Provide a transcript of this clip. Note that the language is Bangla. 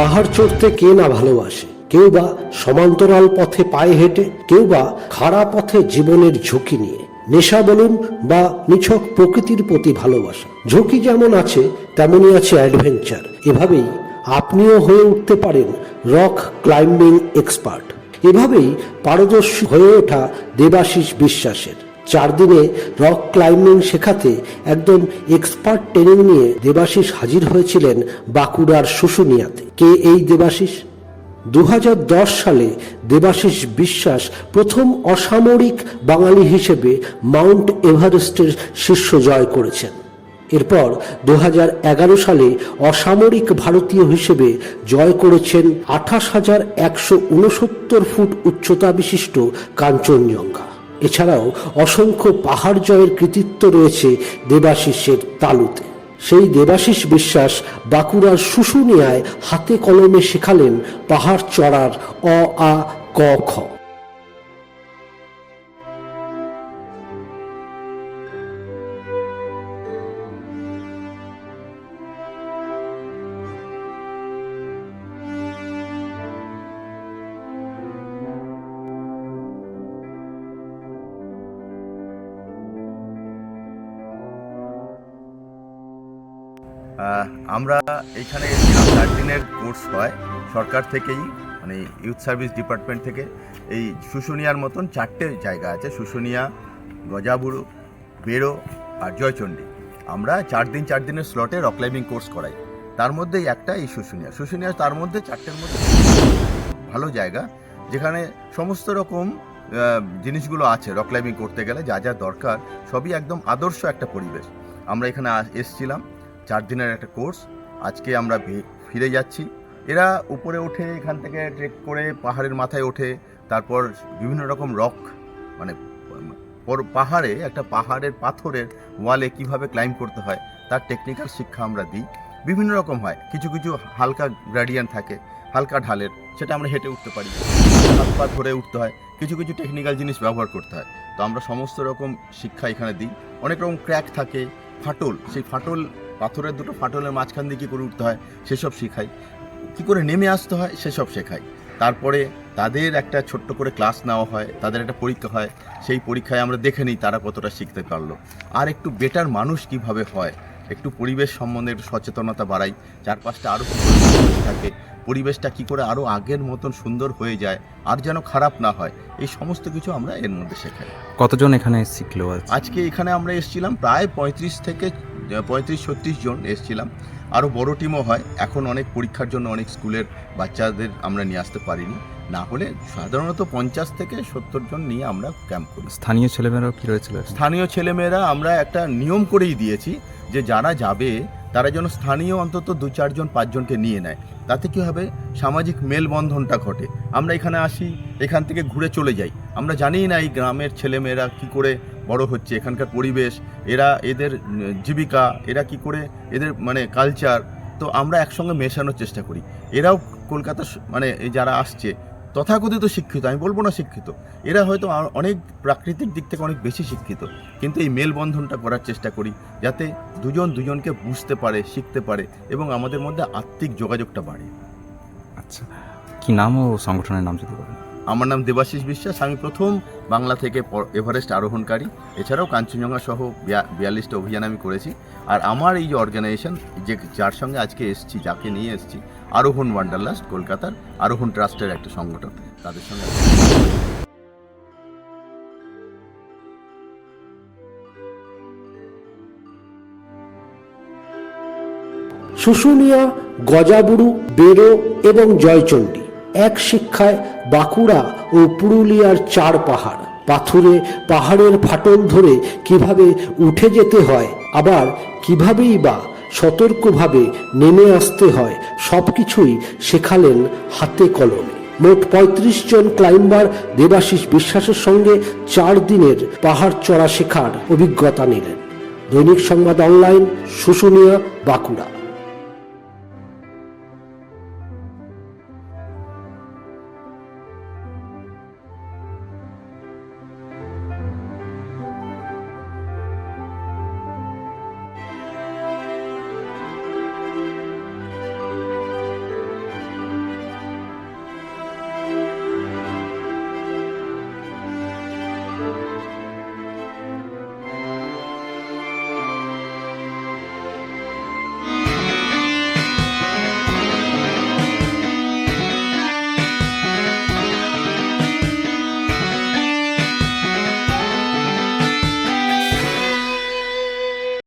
পাহাড় চড়তে কে না ভালোবাসে? কেউ বা সমান্তরাল পথে পায়ে হেঁটে, কেউ বা খাড়া পথে জীবনের ঝুঁকি নিয়ে। নেশা বলুন বা নিছক প্রকৃতির প্রতি ভালোবাসা। ঝুঁকি যেমন আছে, তেমনই আছে অ্যাডভেঞ্চার। এভাবেই আপনিও হয়ে উঠতে পারেন রক ক্লাইম্বিং এক্সপার্ট। এভাবেই পারদর্শী হয়ে ওঠা দেবাশিস বিশ্বাসের। চার দিনে রক ক্লাইম্বিং শেখাতে একদম এক্সপার্ট ট্রেনিং নিয়ে দেবাশিস হাজির হয়েছিলেন বাঁকুড়ার শুশুনিয়াতে। কে এই দেবাশিস? দু হাজার দশ সালে দেবাশিস বিশ্বাস প্রথম অসামরিক বাঙালি হিসেবে মাউন্ট এভারেস্টের শীর্ষ জয় করেছেন। এরপর দু হাজার এগারো সালে অসামরিক ভারতীয় হিসেবে জয় করেছেন আঠাশ হাজার একশো উনসত্তর ফুট উচ্চতা বিশিষ্ট কাঞ্চনজঙ্ঘা। এছাড়াও অসংখ্য পাহাড় জয়ের কৃতিত্ব রয়েছে দেবাশিসের তালুতে। সেই দেবাশিস বিশ্বাস বাঁকুড়ার শুশুনিয়ায় হাতে কলমে শেখালেন পাহাড় চড়ার অ, আ, ক, খ। আমরা এখানে চার দিনের কোর্স হয়। সরকার থেকেই মানে ইউথ সার্ভিস ডিপার্টমেন্ট থেকে। এই শুশুনিয়ার মতন চারটে জায়গা আছে। শুশুনিয়া, গজাবুড়ো বেরো আর জয়চণ্ডী। আমরা চার দিন, চার দিনের স্লটে রক ক্লাইম্বিং কোর্স করাই। তার মধ্যেই একটা এই শুশুনিয়া। শুশুনিয়া তার মধ্যে, চারটের মধ্যে ভালো জায়গা, যেখানে সমস্ত রকম জিনিসগুলো আছে রক ক্লাইম্বিং করতে গেলে, যা যা দরকার, সবই একদম আদর্শ একটা পরিবেশ। আমরা এখানে এসছিলাম। চার দিনের একটা কোর্স। আজকে আমরা ফিরে যাচ্ছি। এরা উপরে ওঠে এখান থেকে ট্রেক করে পাহাড়ের মাথায় ওঠে। তারপর বিভিন্ন রকম রক মানে পাহাড়ে, একটা পাহাড়ের পাথরের ওয়ালে কীভাবে ক্লাইম্ব করতে হয়, তার টেকনিক্যাল শিক্ষা আমরা দিই। বিভিন্ন রকম হয়। কিছু কিছু হালকা গ্রাডিয়ান থাকে, হালকা ঢালের, সেটা আমরা হেঁটে উঠতে পারি। হাত পা ধরে উঠতে হয়। কিছু কিছু টেকনিক্যাল জিনিস ব্যবহার করতে হয়। তো আমরা সমস্ত রকম শিক্ষা এখানে দিই। অনেক রকম ক্র্যাক থাকে, ফাটল, সেই ফাটল পাথরের দুটো ফাটলের মাঝখান দিয়ে কী করে উঠতে হয় সেসব শেখাই। কী করে নেমে আসতে হয় সেসব শেখাই। তারপরে তাদের একটা ছোট্ট করে ক্লাস নেওয়া হয় তাদের একটা পরীক্ষা হয়। সেই পরীক্ষায় আমরা দেখে নিই তারা কতটা শিখতে পারল। আর একটু বেটার মানুষ কীভাবে হয় একটু পরিবেশ সম্বন্ধে একটু সচেতনতা বাড়াই। চারপাশটা আরও থাকে পরিবেশটা কি করে আরও আগের মতন সুন্দর হয়ে যায় আর যেন খারাপ না হয় এই সমস্ত কিছু আমরা এর মধ্যে শেখাই। কতজন এখানে শিখলো আজ? আজকে এখানে আমরা এসেছিলাম প্রায় পঁয়ত্রিশ থেকে পঁয়ত্রিশ ছত্রিশ জন এসেছিলাম। আরও বড় টিমও হয়। এখন অনেক পরীক্ষার জন্য অনেক স্কুলের বাচ্চাদের আমরা নিয়ে আসতে পারিনি। না হলে সাধারণত পঞ্চাশ থেকে সত্তর জন নিয়ে আমরা ক্যাম্প করি। স্থানীয় ছেলেমেয়েরাও কী রয়েছিল স্থানীয় ছেলেমেয়েরা আমরা একটা নিয়ম করেই দিয়েছি যে যারা যাবে তারা যেন স্থানীয় অন্তত দু চারজন পাঁচজনকে নিয়ে নেয়। তাতে কী হবে? সামাজিক মেলবন্ধনটা ঘটে। আমরা এখানে আসি এখান থেকে ঘুরে চলে যাই। আমরা জানিই না এই গ্রামের ছেলেমেয়েরা কি করে বড় হচ্ছে, এখানকার পরিবেশ, এরা এদের জীবিকা, এরা কি করে এদের মানে কালচার তো আমরা একসঙ্গে মেশানোর চেষ্টা করি। এরাও কলকাতা মানে যারা আসছে, তথাকথিত শিক্ষিত, আমি বলব না শিক্ষিত, এরা হয়তো অনেক প্রাকৃতিক দিক থেকে অনেক বেশি শিক্ষিত, কিন্তু এই মেলবন্ধনটা করার চেষ্টা করি, যাতে দুজন দুজনকে বুঝতে পারে, শিখতে পারে, এবং আমাদের মধ্যে আত্মিক যোগাযোগটা বাড়ে। আচ্ছা কি নাম ও সংগঠনের নাম যদি বলেন? আমার নাম দেবাশিস বিশ্বাস, আমি প্রথম বাংলা থেকে এভারেস্ট আরোহণকারী। এছাড়াও কাঞ্চনজঙ্ঘা সহ বিয়া- বিয়াল্লিশটা অভিযান আমি করেছি। আর আমার এই যে অর্গানাইজেশন যে যার সঙ্গে আজকে এসেছি, যাকে নিয়ে এসেছি, আরোহণ ওয়ান্ডারলাস্ট কলকাতার আরোহণ ট্রাস্টের একটা সংগঠন, তাদের সঙ্গে। শুশুনিয়া গজাবুরু বেরো এবং জয়চণ্ডী। এক শিক্ষায় বাঁকুড়া ও পুরুলিয়ার চার পাহাড়। পাথুরে পাহাড়ের ফাটল ধরে কীভাবে উঠে যেতে হয়, আবার কিভাবেই বা সতর্কভাবে নেমে আসতে হয় সব কিছুই শেখালেন হাতে কলমে। মোট পঁয়ত্রিশ জন ক্লাইম্বার দেবাশিস বিশ্বাসের সঙ্গে চার দিনের পাহাড় চড়া শেখার অভিজ্ঞতা নিলেন। দৈনিক সংবাদ অনলাইন, শুশুনিয়া, বাঁকুড়া।